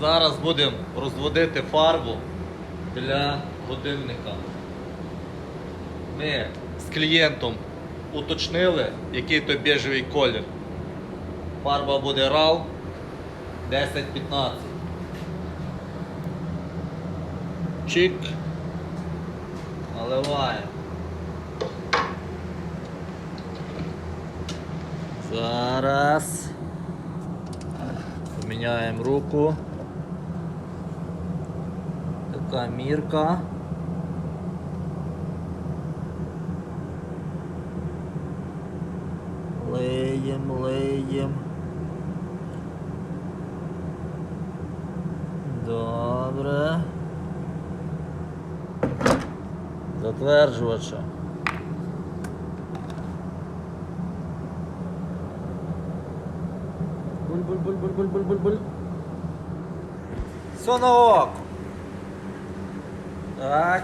Зараз будемо розводити фарбу для годинника. Ми з клієнтом уточнили, який то біжевий колір. Фарба буде RAL 10-15. Чик. Наливаємо. Зараз. Поміняємо руку. Така мірка. Леєм, леєм. Добре. Затверджувача. Буль-буль-буль-буль-буль-буль-буль. Все на око. Так.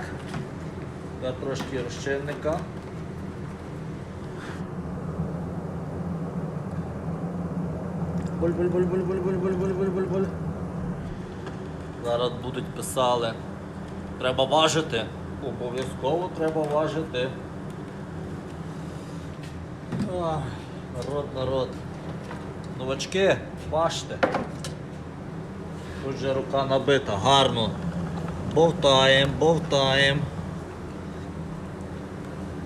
Тепер трошки розчинника. Буль-буль-буль-буль-буль-буль-буль-буль-буль-буль. Зараз будуть писали. Треба важити. Обов'язково треба важити. Ах, народ, народ. Новачки, важте. Тут же рука набита, гарно. Бовтаємо, бовтаємо.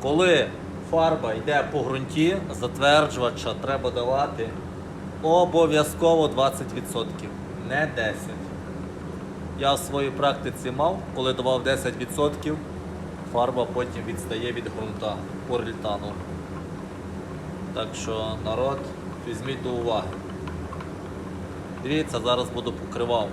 Коли фарба йде по ґрунті, затверджувача треба давати обов'язково 20%, не 10%. Я в своїй практиці мав, коли давав 10%, фарба потім відстає від ґрунта по. Так що народ, візьміть до уваги. Дивіться, зараз буду покривав.